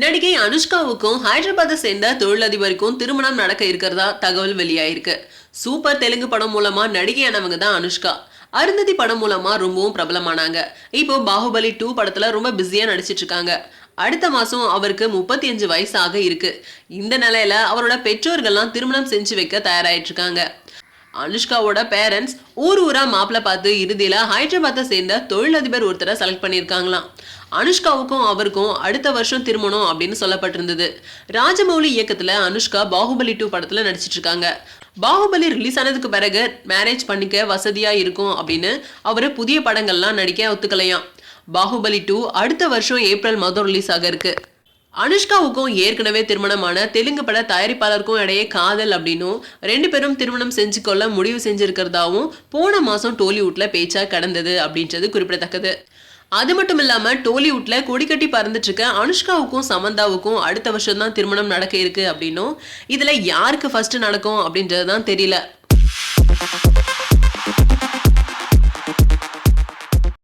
நடிகை அனுஷ்காவுக்கும் ஹைதராபாத்தை சேர்ந்த தொழிலதிபருக்கும் திருமணம் நடக்க இருக்கிறதா தகவல் வெளியாயிருக்கு. சூப்பர் தெலுங்கு படம் மூலமா நடிகையானவங்க தான் அனுஷ்கா. அருந்ததி படம் மூலமா ரொம்பவும் பிரபலமானாங்க. இப்போ பாகுபலி டூ படத்துல ரொம்ப பிஸியா நடிச்சிட்டு இருக்காங்க. அடுத்த மாசம் அவருக்கு முப்பத்தி அஞ்சு வயசாக இருக்கு. இந்த நிலையில அவரோட பெற்றோர்கள்லாம் திருமணம் செஞ்சு வைக்க தயாராயிட்டு இருக்காங்க. அனுஷ்காவோட பேரண்ட்ஸ் ஊர் ஊரா மாப்பிள்ள பார்த்து இறுதியில ஹைதராபாத்தை சேர்ந்த தொழிலதிபர் ஒருத்தரை செலக்ட் பண்ணியிருக்காங்களாம். அனுஷ்காவுக்கும் அவருக்கும் அடுத்த வருஷம் திருமணம் அப்படின்னு சொல்லப்பட்டிருந்தது. ராஜமௌலி இயக்கத்துல அனுஷ்கா பாகுபலி டூ படத்துல நடிச்சிட்டு இருக்காங்க. பாகுபலி ரிலீஸ் ஆனதுக்கு பிறகு மேரேஜ் பண்ணிக்க வசதியா இருக்கும் அப்படின்னு அவரு புதிய படங்கள்லாம் நடிக்க ஒத்துக்கலையாம். பாகுபலி டூ அடுத்த வருஷம் ஏப்ரல் மாதம் ரிலீஸ் ஆக இருக்கு. அனுஷ்காவுக்கும் ஏற்கனவே திருமணமான தெலுங்கு பட தயாரிப்பாளருக்கும் இடையே காதல் அப்படின்னும் ரெண்டு பேரும் திருமணம் செஞ்சுக்கொள்ள முடிவு செஞ்சிருக்கிறதாவும் போன மாசம் டோலிவுட்ல பேச்சா கடந்தது அப்படின்றது குறிப்பிடத்தக்கது. அது மட்டும் இல்லாம டோலிவுட்ல கொடிக்கட்டி பறந்துட்டு இருக்க அனுஷ்காவுக்கும் சமந்தாவுக்கும் அடுத்த வருஷம் தான் திருமணம் நடக்க இருக்கு அப்படின்னும் இதுல யாருக்கு ஃபர்ஸ்ட் நடக்கும் அப்படின்றது தான் தெரியல.